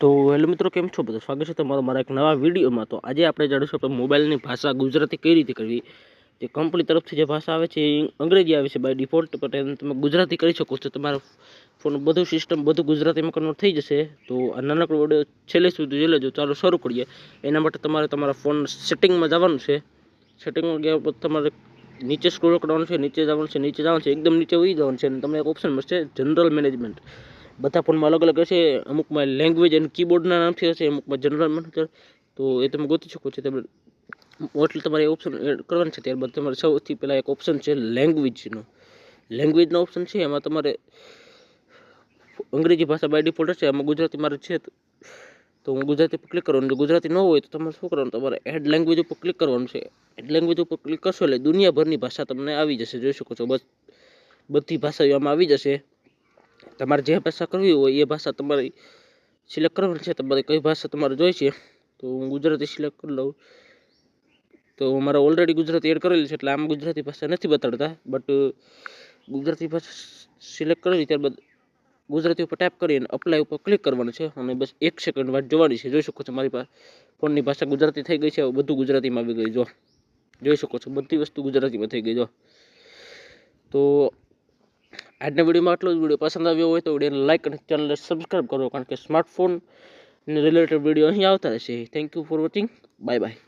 તો હેલો મિત્રો, કેમ છો બધા? સ્વાગત છે તમારો મારા એક નવા વિડીયોમાં. તો આજે આપણે જાણીશું આપણે મોબાઈલની ભાષા ગુજરાતી કઈ રીતે કરવી? જે કંપની તરફથી જે ભાષા આવે છે, એ અંગ્રેજી આવે છે. બાય ડિફોલ્ટ એને તમે ગુજરાતી કરી શકો છો. તમારા ફોન બધું સિસ્ટમ બધું ગુજરાતીમાં કન્વર્ટ થઈ જશે. તો આ નાનકડો વીડિયો છેલ્લે સુધી જોઈ લેજો. ચાલો શરૂ કરીએ. એના માટે તમારે તમારા ફોન સેટિંગમાં જવાનું છે. સેટિંગમાં ગયા પછી તમારે નીચે સ્ક્રોલ કરવાનું છે, નીચે જવાનું છે, નીચે જવાનું છે, એકદમ નીચે ઉઈ જવાનું છે. અને તમને એક ઓપ્શન મળશે જનરલ મેનેજમેન્ટ બધા ફોનમાં અલગ અલગ હશે. અમુકમાં લેંગ્વેજ અને કીબોર્ડના નામથી હશે, અમુકમાં જનરલ મેનેજર તો એ તમે ગોતી શકો છો. તમે એટલે તમારે ઓપ્શન એડ કરવાનું છે. ત્યારબાદ તમારે સૌથી પહેલાં એક ઓપ્શન છે લેંગ્વેજનો લેંગ્વેજનો ઓપ્શન છે. એમાં તમારે અંગ્રેજી ભાષા બાય ડિફોલ્ટ હશે. એમાં ગુજરાતી મારે છે તો હું ગુજરાતી પર ક્લિક કરવાનું જો ગુજરાતી ન હોય તો તમારે શું કરવાનું? તમારે એડ લેંગ્વેજ ઉપર ક્લિક કરવાનું છે. એડ લેંગ્વેજ ઉપર ક્લિક કરશો એટલે દુનિયાભરની ભાષા તમને આવી જશે. જોઈ શકો છો. બસ બધી ભાષાઓ આમાં આવી જશે. તમારે જે ભાષા કરવી હોય એ ભાષા તમારી સિલેક્ટ કરવાની છે. તમારે કઈ ભાષા તમારે જોઈ છે, તો હું ગુજરાતી સિલેક્ટ કરી લઉં. તો મારે ઓલરેડી ગુજરાતી એડ કરેલી છે, એટલે આમ ગુજરાતી ભાષા નથી બતાડતા. બટ ગુજરાતી ભાષા સિલેક્ટ કરેલી ત્યારબાદ ગુજરાતી ઉપર ટાઈપ કરી અને અપ્લાય ઉપર ક્લિક કરવાનું છે. અને બસ એક સેકન્ડ વાત જોવાની છે. જોઈ શકો છો મારી પાસે ફોનની ભાષા ગુજરાતી થઈ ગઈ છે. બધું ગુજરાતીમાં આવી ગઈ જો, જોઈ શકો છો બધી વસ્તુ ગુજરાતીમાં થઈ ગઈ જો, તો આજના વિડીયોમાં આટલો જ. વીડિયો પસંદ આવ્યો હોય તો વિડીયોને લાઇક અને ચેનલને સબસ્ક્રાઈબ કરો, કારણ કે સ્માર્ટફોન ને રિલેટેડ વીડિયો અહીં આવતા રહેશે. Thank you for watching bye bye